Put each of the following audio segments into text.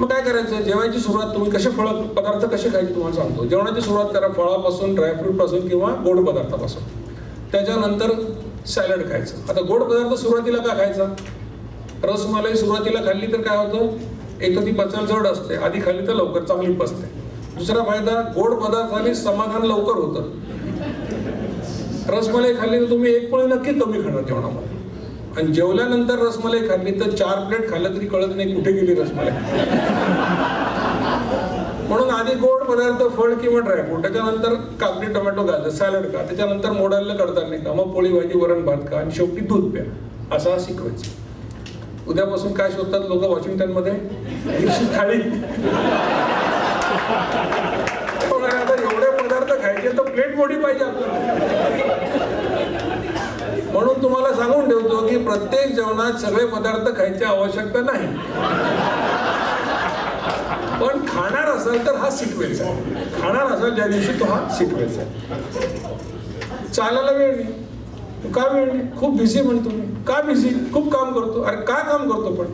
मग काय करायचं? जेवायची सुरुवात तुम्ही कसे फळ पदार्थ कसे खायचे तुम्हाला सांगतो. जेवणाची सुरुवात करा फळापासून ड्रायफ्रूटपासून किंवा गोड पदार्थापासून. त्याच्यानंतर सॅलड खायचं. आता गोड पदार्थ सुरुवातीला का खायचा? रसमलाई सुरुवातीला खाल्ली तर काय होतं? एक तर ती पचाल जड असते. आधी खाल्ली तर लवकर चांगली पचते. दुसरा फायदा गोड पदार्थाने समाधान लवकर होतं. रसमलाई खाल्ली तर तुम्ही एक पोळी नक्की कमी खाणार जेवणामध्ये. आणि जेवल्यानंतर रसमलाई खाल्ली तर चार प्लेट खाल्लं तरी कळत नाही कुठे गेली रसमलाई म्हणून आधी गोड पदार्थ फळ किंवा ड्रायफ्रूट त्याच्यानंतर काकडी टोमॅटो गाजर सॅलड का त्याच्यानंतर मोडायला नाही का मग पोळी भाजी वरण भात का आणि शेवटी दूध प्या. असा शिकवायचं उद्यापासून काय शोधतात लोक वॉशिंग्टनमध्ये थाळी. पण आता एवढे पदार्थ खायचे तर प्लेट मोठी पाहिजे आपल्याला. म्हणून तुम्हाला सांगून ठेवतो की प्रत्येक जेवणात सगळे पदार्थ खायची आवश्यकता नाही. पण खाणार असाल तर हा सिक्वेन्स आहे. खाणार असाल ज्या दिवशी तो हा सिक्वेन्स आहे. चालायला वेळ नाही. का वेळ नाही? खूप बिझी म्हणतो मी का बिझी खूप काम करतो. अरे का काम करतो पण?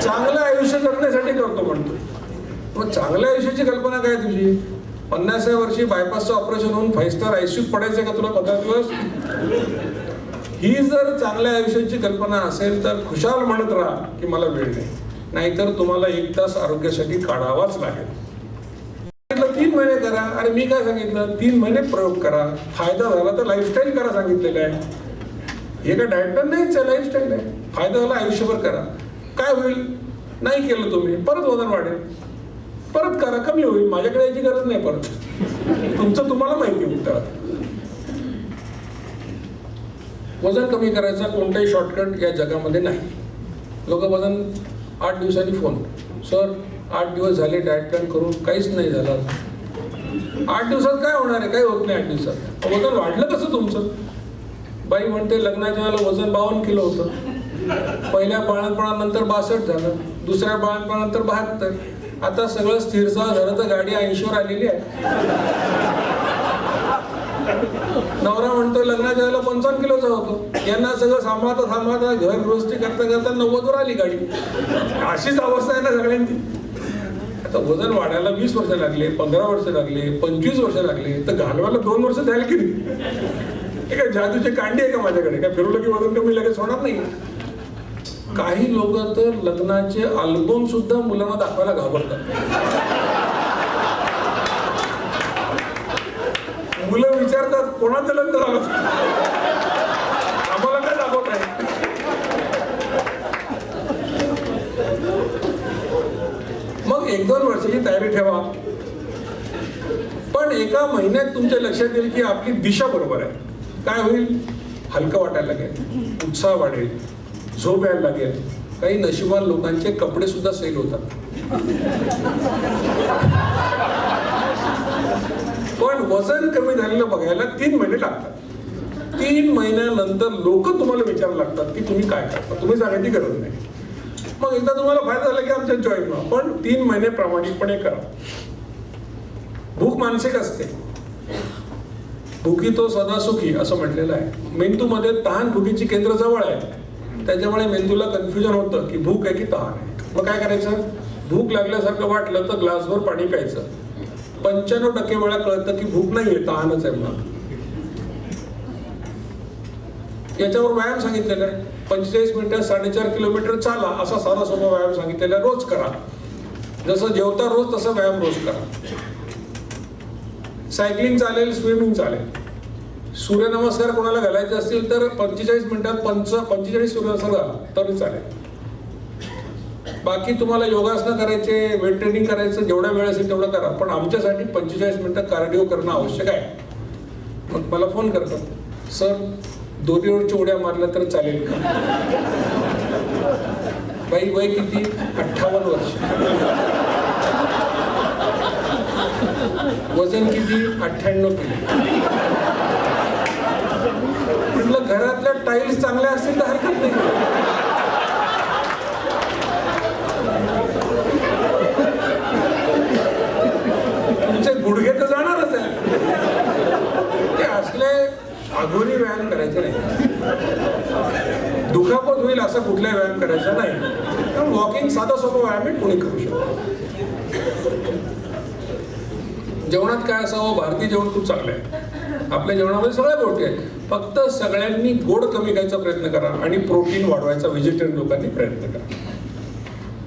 चांगलं आयुष्य जगण्यासाठी करतो म्हणतो मग चांगल्या आयुष्याची कल्पना काय तुझी? पन्नासाव्या वर्षी बायपासचं ऑपरेशन होऊन फाईव्ह स्टार आयसीयूत पडायचं का तुला पंधरा दिवस? ही जर चांगल्या आयुष्याची कल्पना असेल तर खुशाल म्हणत राहा की मला वेळ नाही. नाहीतर तुम्हाला एक तास आरोग्यासाठी काढावाच लागेल. तीन महिने करा. अरे मी काय सांगितलं? तीन महिने प्रयोग करा. फायदा झाला तर लाईफस्टाईल करा सांगितलेलं आहे. हे काय डाएट प्लॅन नाहीच आहे लाईफस्टाईल आहे फायदा झाला आयुष्यभर करा. काय होईल? नाही केलं तुम्ही. परत वजन वाढेल. परत करा कमी होईल. माझ्याकडे याची गरज नाही परत. तुमचं तुम्हाला माहिती उत्तरात. वजन कमी करायचा कोणताही शॉर्टकट या जगामध्ये नाही. लोक वजन आठ दिवसांनी फोन सर आठ दिवस झाले डायट प्लॅन करून काहीच नाही झालं. आठ दिवसात काय होणार आहे? काही होत नाही आठ दिवसात. वजन वाढलं कसं तुमचं? बाई म्हणते लग्नाच्या वेळेला वजन बावन्न किलो होतं. पहिल्या बाळणपणानंतर बासष्ट झालं. दुसऱ्या बाळणपणानंतर बहात्तर. आता सगळं स्थिरसा झालं तर गाडी ऐंशीवर आलेली आहे. नवरा म्हणतो लग्नाच्या वेळेला पंचावन्न किलोचा होतो यांना सगळं सांभाळता सांभाळता घर गृहस्थी करता करता नव्वदवर आली गाडी. अशीच अवस्था आहे ना सगळ्यांची. आता वजन वाढायला वीस वर्ष लागले पंधरा वर्ष लागले पंचवीस वर्ष लागले तर घालवायला दोन वर्ष द्यायला की नाही काय जादूचे कांडी आहे का माझ्याकडे? काय फिरवलं की वजन कमी लगेच होणार नाही? काही लोक तर लग्नाचे अल्बम सुद्धा मुलांना दाखवायला घाबरतात. मुलं विचारतात कोणाचं लग्न झालं? आम्हाला काय दाखवत आहे? मग एक दोन वर्षाची तयारी ठेवा. पण एका महिन्यात तुमच्या लक्षात येईल की आपली दिशा बरोबर आहे. काय होईल? हलकं वाटायला लागेल. उत्साह वाढेल. झोप यायला लागेल काही नशिबान लोकांचे कपडे सुद्धा सैल होतात. पण वजन कमी झालेलं बघायला तीन महिने लागतात. तीन महिन्यानंतर लोक तुम्हाला विचारायला लागतात की तुम्ही काय करता? तुम्ही सांगायची गरज नाही. मग एकदा तुम्हाला फायदा झाला की आमच्या जॉईन व्हा पण तीन महिने प्रामाणिकपणे करा. भूक मानसिक असते. भुकी तो सदा सुखी असं म्हटलेलं आहे. मेंदूमध्ये तहान भुकीची केंद्र जवळ आहे. त्याच्यामुळे मेंदूला कन्फ्युजन होतं की भूक आहे की तहान आहे. मग काय करायचं? भूक लागल्यासारखं वाटलं तर ग्लासभर पाणी प्यायचं. पंच्याण्णव टक्के वेळा कळतं की भूक नाहीये तहानच आहे मला याच्यावर व्यायाम सांगितलेला आहे. पंचेचाळीस मिनिटं साडेचार किलोमीटर चाला असा साधा सोपा व्यायाम सांगितलेला आहे. रोज करा. जसं जेवता रोज तसं व्यायाम रोज करा. सायकलिंग चालेल स्विमिंग चालेल. सूर्यनमस्कार कोणाला घालायचे असतील तर पंचेचाळीस मिनिटात पंच पंचेचाळीस सूर्यनमस्कार घाला तरी चालेल. बाकी तुम्हाला योगासनं करायचे वेट ट्रेनिंग करायचं जेवढा वेळ असेल तेवढं करा. पण आमच्यासाठी पंचेचाळीस मिनिटं कार्डिओ करणं आवश्यक आहे. मग मला फोन करतात सर दोरीवरच्या उड्या मारल्या तर चालेल का? बाई वय किती? अठ्ठावन्न वर्ष. वजन किती? अठ्ठ्याण्णव किलो. घरातल्या टाईल्स चांगल्या असतील तर हरकत नाही. तुमचे गुडघे तर जाणारच आहे. ते असले अघोरी व्यायाम करायचे नाही. दुखापत होईल असं कुठलाही व्यायाम करायचा नाही. वॉकिंग साधा सोपा व्यायाम आहे कोणी करू शकतो जेवणात काय असावं? भारतीय जेवण खूप चांगलं आहे. आपल्या जेवणामध्ये सगळ्या गोष्टी आहेत. फक्त सगळ्यांनी गोड कमी करायचा प्रयत्न करा आणि प्रोटीन वाढवायचा व्हेजिटेरियन लोकांनी प्रयत्न करा.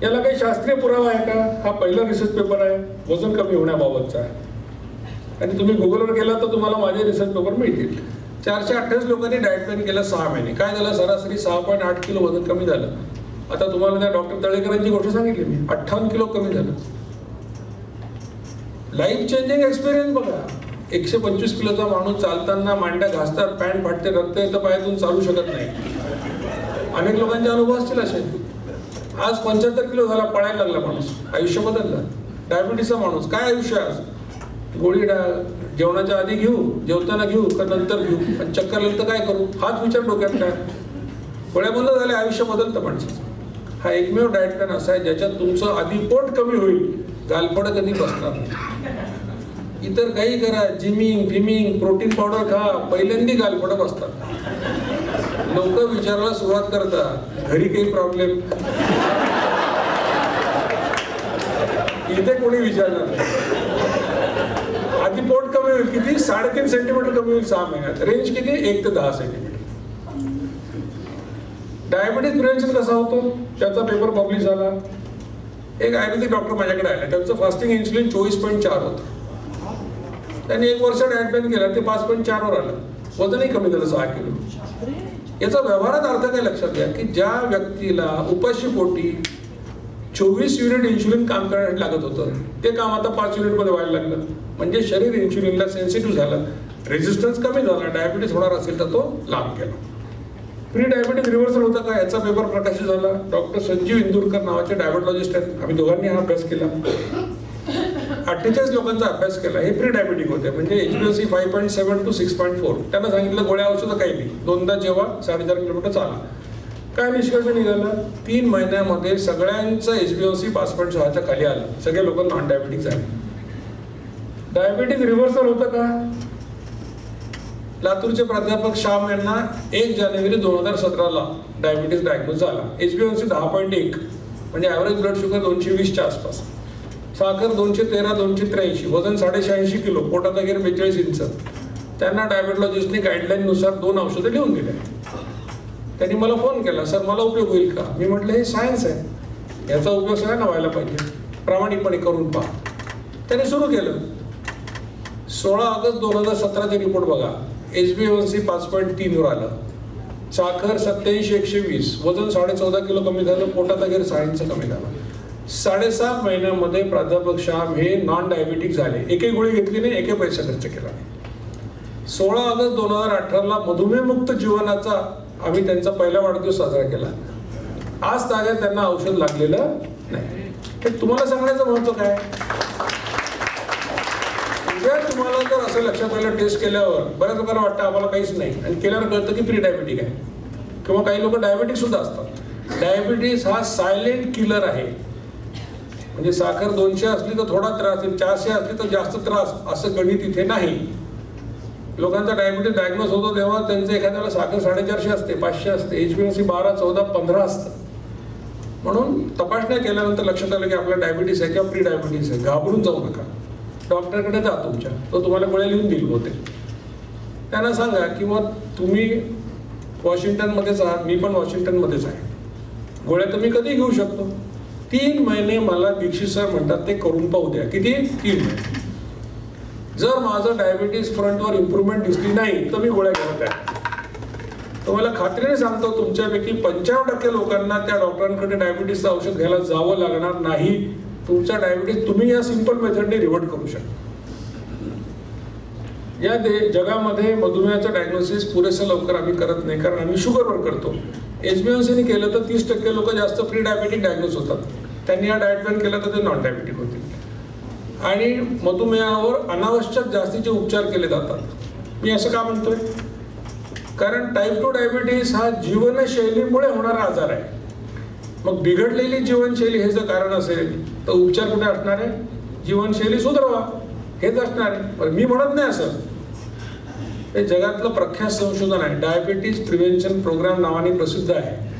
याला काही शास्त्रीय पुरावा आहे का? हा पहिला रिसर्च पेपर आहे. वजन कमी होण्याबाबतचा आहे. आणि तुम्ही गुगलवर गेला तर तुम्हाला माझे रिसर्च पेपर मिळतील. चारशे अठ्ठावीस लोकांनी डाएट प्लॅन केलं सहा महिने. काय झालं? सरासरी सहा पॉईंट आठ किलो वजन कमी झालं. आता तुम्हाला त्या डॉक्टर तळेकरांची गोष्ट सांगितली मी. अठ्ठावन्न किलो कमी झालं. लाईफ चेंजिंग एक्सपिरियन्स बघा. एकशे पंचवीस किलोचा माणूस चालताना मांड्या घासतात पॅन्ट फाटते रक्त येतं पायातून चालू शकत नाही. अनेक लोकांचे अनुभव असतील असे. आज पंच्याहत्तर किलो झाला पळायला लागला माणूस. आयुष्य बदललं. डायबिटीसचा माणूस. काय आयुष्य आहे आज? गोळी डा जेवणाच्या आधी घेऊ जेवताना घेऊ का नंतर घेऊ? आणि चक्कर लागलं तर काय करू? हाच विचार डोक्यात काय? गोळ्या बंद झाल्या आयुष्य बदलतं माणसाचं. हा एकमेव डाएट प्लॅन असा आहे ज्याच्यात तुमचं आधी पोट कमी होईल. गालपड कधी बसणार नाही. इतर काही करा जिमिंग फिमिंग प्रोटीन पावडर खा पहिल्यांदी गालपड असतात. लोक विचारायला सुरुवात करतात घरी काही प्रॉब्लेम इथे कोणी विचारणार नाही. आधी पोट कमी होईल किती? साडेतीन सेंटीमीटर कमी होईल सहा महिन्यात. रेंज किती? एक ते दहा सेंटीमीटर डायबिटीज प्रिव्हेन्शन कसा होतो? त्याचा पेपर पब्लिश झाला. एक आयुर्वेदिक डॉक्टर माझ्याकडे आले. त्यांचं फास्टिंग इन्सुलिन चोवीस पॉईंट चार होतं. त्यांनी एक वर्ष डाएट केलं केला ते पाच पॉईंट चारवर आलं. वजनही कमी झालं सहा किलो. याचा व्यवहारात अर्थ काय लक्षात घ्या की ज्या व्यक्तीला उपाशी पोटी चोवीस युनिट इन्शुलिन काम करण्यासाठी लागत होतं ते काम आता पाच युनिटमध्ये व्हायला लागलं. म्हणजे शरीर इन्शुलिनला सेन्सिटिव्ह झालं. रेजिस्टन्स कमी झाला डायबिटीस होणार असेल तर तो लांब गेला. प्री डायबिटीज रिव्हर्सल होता का? याचा पेपर प्रकाशित झाला. डॉक्टर संजीव इंदुरकर नावाचे डायबेटॉलॉजिस्ट आहेत. आम्ही दोघांनी हा अभ्यास केला. अठ्ठेचाळीस लोकांचा अभ्यास केला. हे प्री डायबिटिक होते. म्हणजे H B C five point seven to six point four त्यांना सांगितलं गोळ्या औषधं काही नाही. दोनदा जेव्हा साडेचार किलोमीटर चाला. काय निष्कर्ष निघाला? तीन महिन्यामध्ये सगळ्यांचं एच बी सी पाच पॉईंट सहाच्या खाली आलं. सगळे लोक नॉन डायबिटिक झाले. डायबिटीज रिव्हर्सल होतं का? लातूरचे प्राध्यापक श्याम यांना एक जानेवारी दोन हजार सतराला डायबिटीज डायग्नोज झाला. एच बी सी दहा पॉईंट एक. म्हणजे ॲव्हरेज ब्लड शुगर दोनशे वीसच्या आसपास. साखर दोनशे तेरा दोनशे त्र्याऐंशी वजन साडेशहाऐंशी किलो पोटात वगैरे बेचाळीस इंच. त्यांना डायबेटॉलॉजिस्टने गाईडलाईननुसार दोन औषधं लिहून दिले त्यांनी मला फोन केला सर मला उपयोग होईल का? मी म्हटलं हे सायन्स आहे. याचा उपयोग सगळ्यांना व्हायला पाहिजे. प्रामाणिकपणे करून पहा. त्याने सुरू केलं. सोळा ऑगस्ट दोन हजार सतराचे रिपोर्ट बघा. एच बी वन सी पाच पॉईंट तीनवर आलं. साखर सत्याऐंशी एकशे वीस वजन साडे चौदा किलो कमी झालं पोटात वगैरे सायन्सचं कमी झालं. साडेसात महिन्यामध्ये प्राध्यापक श्याम हे नॉन डायबिटिक झाले. एकही गोळी घेतली नाही एके पैसा खर्च केला नाही. सोळा ऑगस्ट दोन हजार अठराला मधुमेहमुक्त जीवनाचा आम्ही त्यांचा पहिला वाढदिवस साजरा केला. आज ताज्या त्यांना औषध लागलेलं नाही. हे तुम्हाला सांगण्याचं महत्त्व काय? उद्या तुम्हाला जर असं लक्षात आलं टेस्ट केल्यावर बऱ्याच लोकांना वाटतं आम्हाला काहीच नाही. आणि केल्यावर कळतं की प्री डायबिटिक आहे. किंवा काही लोक डायबिटिक सुद्धा असतात. डायबिटीस हा सायलेंट किलर आहे. म्हणजे साखर दोनशे असली तर थोडा त्रास आहे चारशे असली तर जास्त त्रास असं गणित इथे नाही. लोकांचा डायबिटीस डायग्नोज होतो तेव्हा त्यांचं एखाद्याला साखर साडेचारशे असते पाचशे असते एच बी एम सी बारा चौदा पंधरा असतं. म्हणून तपासण्या केल्यानंतर लक्षात आलं की आपला डायबिटीस आहे किंवा प्री डायबिटीस आहे घाबरून जाऊ नका. डॉक्टरकडे जा तुमच्या तो तुम्हाला गोळ्या लिहून देईल होते त्यांना सांगा की मग तुम्ही वॉशिंग्टनमध्येच आहात मी पण वॉशिंग्टनमध्येच आहे. गोळ्या तर मी कधी घेऊ शकतो? तीन महिने मला दीक्षित सर म्हणतात ते करून पाहू द्या. किती? तीन महिने. जर माझं डायबिटीस फ्रंटवर इम्प्रूव्हमेंट दिसली नाही तर मी गोळ्या घेत आहे. तुम्हाला खात्रीने सांगतो तुमच्यापैकी पंच्याण्णव टक्के लोकांना त्या डॉक्टरांकडे डायबिटीसचं औषध घ्यायला जावं लागणार नाही. तुमचा डायबिटीस तुम्ही या सिंपल मेथडने रिव्हर्ट करू शकता. या दे जगामध्ये मधुमेहाचं डायग्नोसिस पुरेसं लवकर आम्ही करत नाही कारण आम्ही शुगरवर करतो. एच बी एन केलं तर तीस टक्के लोक जास्त प्री डायबेटिक डायग्नोस होतात. त्यांनी हा डाएट प्लॅन केला तर ते नॉन डायबिटिक होतील. आणि मधुमेहावर अनावश्यक जास्तीचे उपचार केले जातात. मी असं का म्हणतोय? कारण टाईप टू डायबिटीस हा जीवनशैलीमुळे होणारा आजार आहे. मग बिघडलेली जीवनशैली हे जर कारण असेल तर उपचार कुठे असणार आहे? जीवनशैली सुधारवा हेच असणार आहे. पण मी म्हणत नाही असं. हे जगातलं प्रख्यात संशोधन आहे. डायबिटीज प्रिव्हेन्शन प्रोग्राम नावाने प्रसिद्ध आहे.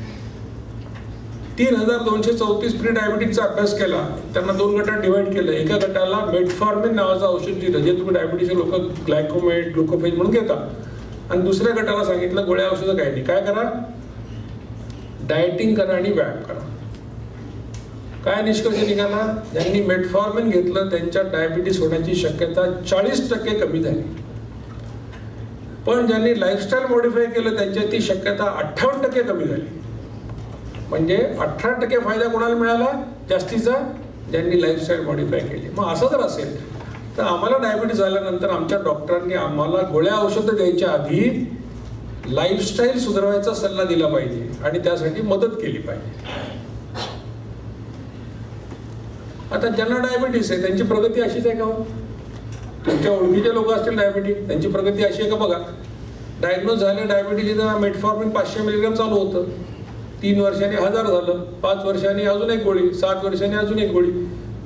तीन हजार दोनशे चौतीस प्री डायबिटीजचा अभ्यास केला. त्यांना दोन गटात डिवाइड केलं. एका गटाला मेटफॉर्मिन नावाचं औषध दिलं जे तुम्ही डायबिटीजचे लोक ग्लायकोमेट ग्लुकोफेज म्हणून घेता. आणि दुसऱ्या गटाला सांगितलं गोळ्या औषधं काही नाही. काय करा? डायटिंग करा आणि व्यायाम करा. काय निष्कर्ष निघाला? ज्यांनी मेटफॉर्मिन घेतलं त्यांच्या डायबिटीस होण्याची शक्यता चाळीस टक्के कमी झाली. पण ज्यांनी लाईफस्टाईल मॉडिफाय केलं त्यांच्या ती शक्यता अठ्ठावन्न टक्के कमी झाली. म्हणजे अठरा टक्के फायदा कोणाला मिळाला? जास्तीचा ज्यांनी लाईफस्टाईल मॉडिफाय केली. मग असं जर असेल तर आम्हाला डायबिटीस झाल्यानंतर आमच्या डॉक्टरांनी आम्हाला गोळ्या औषधं द्यायच्या आधी लाईफस्टाईल सुधारवायचा सल्ला दिला पाहिजे आणि त्यासाठी मदत केली पाहिजे. आता ज्यांना डायबिटीस आहे त्यांची प्रगती अशीच आहे का हो? तुमच्या ओळखीचे लोक असतील डायबिटीस त्यांची प्रगती अशी आहे का? बघा डायग्नोज झाले डायबिटीज मेटफॉर्मिन पाचशे मिलीग्राम चालू होतं. तीन वर्षांनी हजार झालं पाच वर्षांनी अजून एक गोळी सात वर्षांनी अजून एक गोळी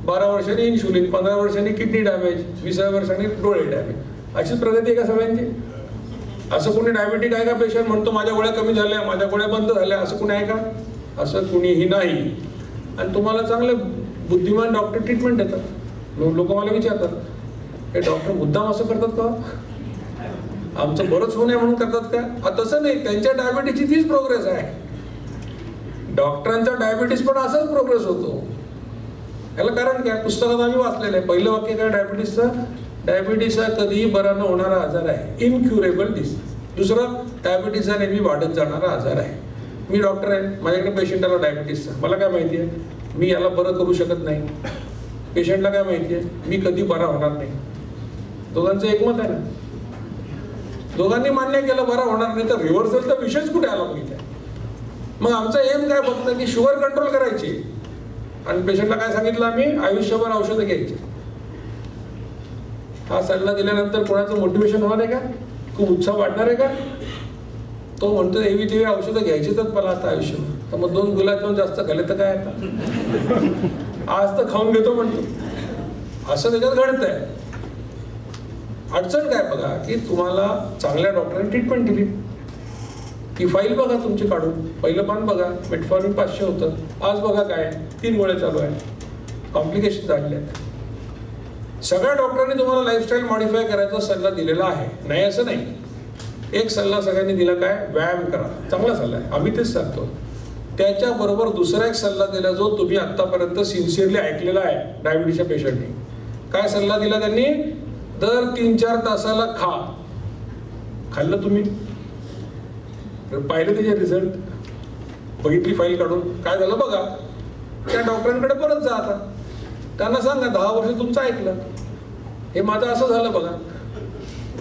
बारा वर्षांनी इन्शुलिन पंधरा वर्षांनी किडनी डॅमेज विसाव्या वर्षांनी डोळे डॅमेज अशीच प्रगती आहे का सगळ्यांची? असं कोणी डायबेटिक आहे का पेशंट म्हणतो माझ्या गोळ्या कमी झाल्या माझ्या गोळ्या बंद झाल्या. असं कोणी आहे का? असं कुणीही नाही. आणि तुम्हाला चांगले बुद्धिमान डॉक्टर ट्रीटमेंट देतात. लोक मला विचारतात हे डॉक्टर मुद्दाम असं करतात का? आमचं बरंच होऊ नये म्हणून करतात का? तसं नाही. त्यांच्या डायबिटीसची तीच प्रोग्रेस आहे. डॉक्टरांचा डायबिटीस पण असाच प्रोग्रेस होतो. याला कारण काय? पुस्तकात आम्ही वाचलेलं आहे. पहिलं वाक्य काय? डायबिटीसचं? डायबिटीस हा कधीही बरा न होणारा आजार आहे. इनक्युरेबल डिसीज. दुसरं डायबिटीस हा नेहमी वाढत जाणारा आजार आहे. मी डॉक्टर आहे. माझ्याकडे पेशंट आला डायबिटीसचा. मला काय माहिती आहे मी याला बरं करू शकत नाही. पेशंटला काय माहिती आहे मी कधी बरा होणार नाही. दोघांचं एकमत आहे ना? दोघांनी मान्य केलं बरा होणार नाही तर रिव्हर्सल तर विषयच कुठे आला माहिती आहे मग आमचा एम काय फक्त की शुगर कंट्रोल करायची. आणि पेशंटला काय सांगितलं आम्ही? आयुष्यभर औषधं घ्यायची. हा सल्ला दिल्यानंतर कोणाचं मोटिवेशन होणार आहे का? खूप उत्साह वाढणार आहे का? तो म्हणतो एवी देवी औषधं घ्यायचीच मला आता आयुष्यभर. तर मग दोन गुलाबजामुन जास्त खाले तर काय आता? आज तर खाऊन घेतो म्हणतो. असं त्याच्यात घडत आहे अडचण काय बघा की तुम्हाला चांगल्या डॉक्टरांनी ट्रीटमेंट दिली. ती फाईल बघा तुमची काढून. पहिलं पान बघा. मेटफॉर्मिन पाचशे होतं. आज बघा काय तीन गोळ्या चालू आहे कॉम्प्लिकेशन झाले आहेत. सगळ्या डॉक्टरांनी तुम्हाला लाईफस्टाईल मॉडीफाय करायचा सल्ला दिलेला आहे. नाही असं नाही. एक सल्ला सगळ्यांनी दिला काय? व्यायाम करा. चांगला सल्ला आहे. आम्ही तेच सांगतो. त्याच्याबरोबर दुसरा एक सल्ला दिला जो तुम्ही आत्तापर्यंत सिन्सिअरली ऐकलेला आहे डायबिटीसच्या पेशंटनी काय सल्ला दिला त्यांनी? दर तीन चार तासाला खा. खाल्लं तुम्ही? पाहिलं त्याचे रिझल्ट बघितली फाईल काढून. काय झालं बघा. त्या डॉक्टरांकडे परत जा आता. त्यांना सांगा दहा वर्ष तुमचं ऐकलं. हे माझं असं झालं बघा.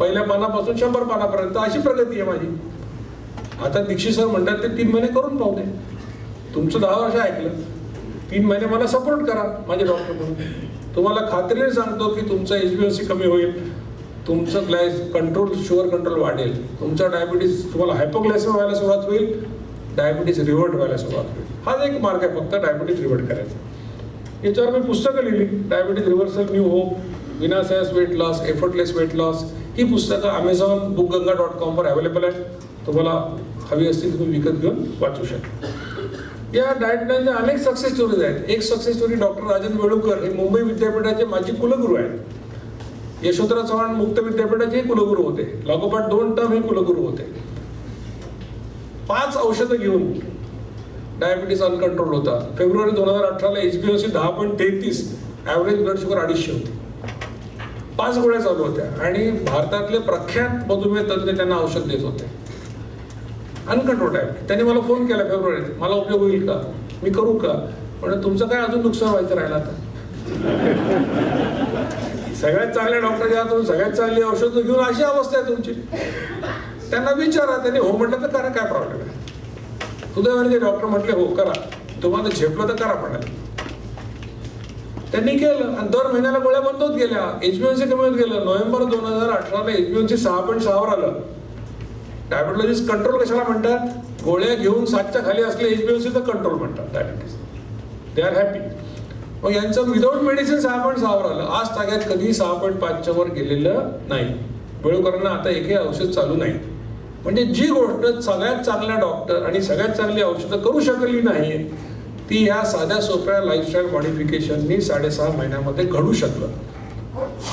पहिल्या पानापासून शंभर पानापर्यंत अशी प्रगती आहे माझी. आता दीक्षित सर म्हणतात ते तीन महिने करून पाहू दे. तुमचं दहा वर्ष ऐकलं. तीन महिने मला सपोर्ट करा. माझे डॉक्टर म्हणून. तुम्हाला खात्रीने सांगतो की तुमचं एच बी ओ सी कमी होईल. तुमचं ग्लायस कंट्रोल शुगर कंट्रोल वाढेल. तुमचा डायबिटीस तुम्हाला हायपोग्लायसिम व्हायला सुरुवात होईल. डायबिटीस रिव्हर्ट व्हायला सुरुवात होईल. हाच एक मार्ग आहे फक्त डायबिटीस रिव्हर्ट करायचा. याच्यावर मी पुस्तकं लिहिली. Diabetes reversal new hope विनासायस weight loss effortless weight loss ही पुस्तकं अमेझॉन बुकगंगा डॉट कॉमवर अवेलेबल आहेत. तुम्हाला हवी असतील तुम्ही विकत घेऊन वाचू शकता. या डाएट प्लॅनच्या अनेक सक्सेस स्टोरीज आहेत. एक success story doctor Rajendra Velukar हे मुंबई विद्यापीठाचे माजी कुलगुरू आहेत. यशोधरा चव्हाण मुक्त विद्यापीठाचे कुलगुरू होते. लागोपाठ दोन टर्म हे कुलगुरू होते. पाच औषधं घेऊन डायबिटीस अनकंट्रोल होता. फेब्रुवारी दोन हजार अठराला एच बी सी दहा पॉईंट तेहतीस ॲव्हरेज ब्लड शुगर अडीचशे होती. पाच गोळ्या चालू होत्या आणि भारतातले प्रख्यात मधुमेह तज्ज्ञ त्यांना औषध देत होते. अनकंट्रोल आहे त्यांनी मला फोन केला फेब्रुवारीत. मला उपयोग होईल का? मी करू का? पण तुमचं काय अजून नुकसान व्हायचं राहिलं आता? सगळ्यात चांगल्या डॉक्टर घ्या तुम्ही सगळ्यात चांगली औषधं घेऊन अशी अवस्था आहे तुमची. त्यांना विचारा त्यांनी हो म्हटलं तर करा काय प्रॉब्लेम आहे सुदैवाने ते डॉक्टर म्हटले हो करा. तुम्हाला झेपलं तर करा म्हणाले त्यांनी केलं आणि दर महिन्याला गोळ्या बंद होत गेल्या. एचबीएनसी कमी होत गेलं. नोव्हेंबर दोन हजार अठराला एचबीएनसी सहा पॉईंट सहावर आलं. डायबिटॉलॉजिस्ट कंट्रोल कशाला म्हणतात? गोळ्या घेऊन सातच्या खाली असले एचबीएनसी तर कंट्रोल म्हणतात. डायबिटीस दे आर हॅपी मग यांचं विदाऊट मेडिसिन सहा पॉईंट सहावर आलं. आज ताग्यात कधी सहा पॉईंट पाचच्या वर गेलेलं नाही. वेळूकरांना आता एकही औषध चालू नाही. म्हणजे जी गोष्ट सगळ्यात चांगल्या डॉक्टर आणि सगळ्यात चांगली औषधं करू शकली नाही ती ह्या साध्या सोप्या लाईफस्टाईल मॉडिफिकेशननी साडेसहा महिन्यामध्ये घडू शकलं.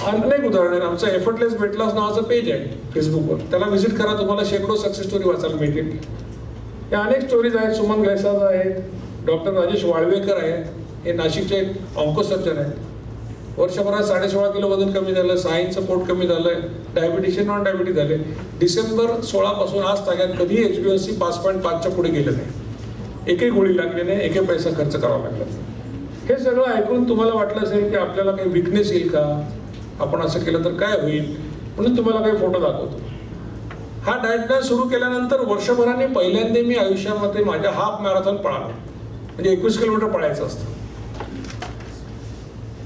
अनेक उदाहरण आहे. आमचं एफर्टलेस वेट लॉस नावाचं पेज आहे फेसबुकवर त्याला व्हिजिट करा. तुम्हाला शेकडो सक्सेस स्टोरी वाचायला मिळतील. या अनेक स्टोरीज आहेत. सुमन गैसाज आहेत. डॉक्टर राजेश वाळवेकर आहेत. हे नाशिकचे एक ऑन्कोसर्जन आहेत. वर्षभरात साडेसोळा किलो वजन कमी झालं साईनचं पोट कमी झालंय डायबिटीसचे नॉन डायबिटीस झाले. डिसेंबर सोळापासून आज ताग्यात कधी एच बी एस सी पाच पॉईंट पाचच्या पुढे गेलं नाही. एकही गोळी लागली नाही एकही पैसा खर्च करावा लागला हे सगळं ऐकून तुम्हाला वाटलं असेल की आपल्याला काही विकनेस येईल का? आपण असं केलं तर काय होईल? म्हणून तुम्हाला काही फोटो दाखवतो. हा डाएट प्लॅन सुरू केल्यानंतर वर्षभराने पहिल्यांदा मी आयुष्यामध्ये माझ्या हाफ मॅरेथॉन पळालो. म्हणजे एकवीस किलोमीटर पळायचं असतं.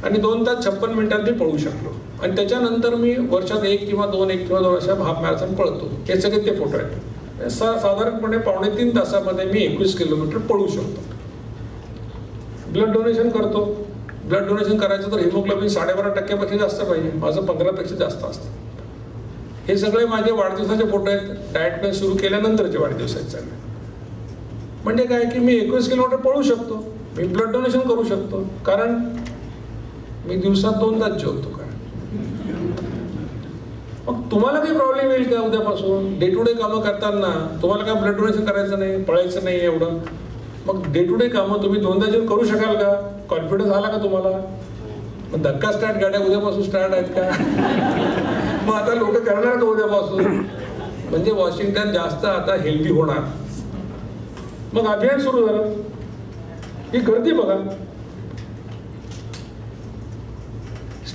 आणि दोन तास छप्पन मिनिटात मी पळू शकलो. आणि त्याच्यानंतर मी वर्षात एक किंवा दोन एक किंवा दोन अशा हाफ मॅरेथॉन पळतो. हे सगळे ते फोटो आहेत. सा साधारणपणे पावणे तीन तासामध्ये मी एकवीस किलोमीटर पळू शकतो. ब्लड डोनेशन करतो. ब्लड डोनेशन करायचं तर हिमोग्लोबिन साडेबारा टक्क्यापेक्षा जास्त पाहिजे. माझं पंधरापेक्षा जास्त असतं. हे सगळे माझे वाढदिवसाचे फोटो आहेत. डाएट प्लॅन सुरू केल्यानंतरचे वाढदिवसाचे आहेत सगळे. म्हणजे काय की मी एकवीस किलोमीटर पळू शकतो. मी ब्लड डोनेशन करू शकतो. कारण मी दिवसात दोनदाच जेवतो कारण. मग तुम्हाला काही प्रॉब्लेम येईल का उद्यापासून? डे टू डे कामं करताना. तुम्हाला काय ब्लड डोनेशन करायचं नाही पळायचं नाही एवढं? मग डे टू डे कामं तुम्ही दोनदा जेवण करू शकाल का? कॉन्फिडन्स आला का तुम्हाला? मग धक्का स्टार्ट गाड्या उद्यापासून स्टार्ट आहेत का? मग आता लोक करणार का उद्यापासून? म्हणजे वॉशिंग्टन जास्त आता हेल्दी होणार. मग अभियान सुरू झालं. ही गर्दी बघा.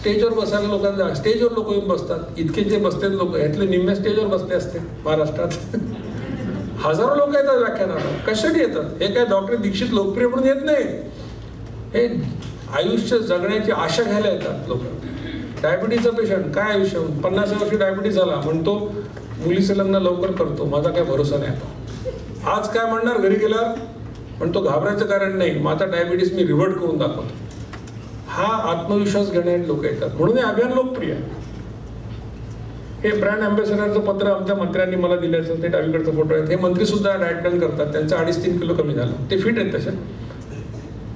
स्टेजवर बसायला लोकांना स्टेजवर लोक येऊन बसतात. इतके जे बसते लोक यातले निम्म्या स्टेजवर बसले असते महाराष्ट्रात. हजारो लोक येतात व्याख्यानाला कशासाठी येतात? हे काय डॉक्टर दीक्षित लोकप्रिय म्हणून येत नाही हे आयुष्य जगण्याची आशा घ्यायला येतात लोक. डायबिटीजचा पेशंट काय आयुष्य? पन्नास वर्षी डायबिटीज झाला म्हणतो मुलीचं लग्न लवकर करतो माझा काय भरोसा नाही आता. आज काय म्हणणार? घरी गेल्यावर पण तो घाबरायचं कारण नाही माझा डायबिटीस मी रिव्हर्ट करून दाखवतो. हा आत्मविश्वास घेणारे लोक येतात. म्हणून हे अभियान लोकप्रिय आहे. हे ब्रँड अँबॅसेडरचं पत्र आमच्या मंत्र्यांनी मला दिल्याचं ते डावीकडचा फोटो आहेत. हे मंत्री सुद्धा डायट करतात. त्यांचं अडीच तीन किलो कमी झालं. ते फिट आहेत तशा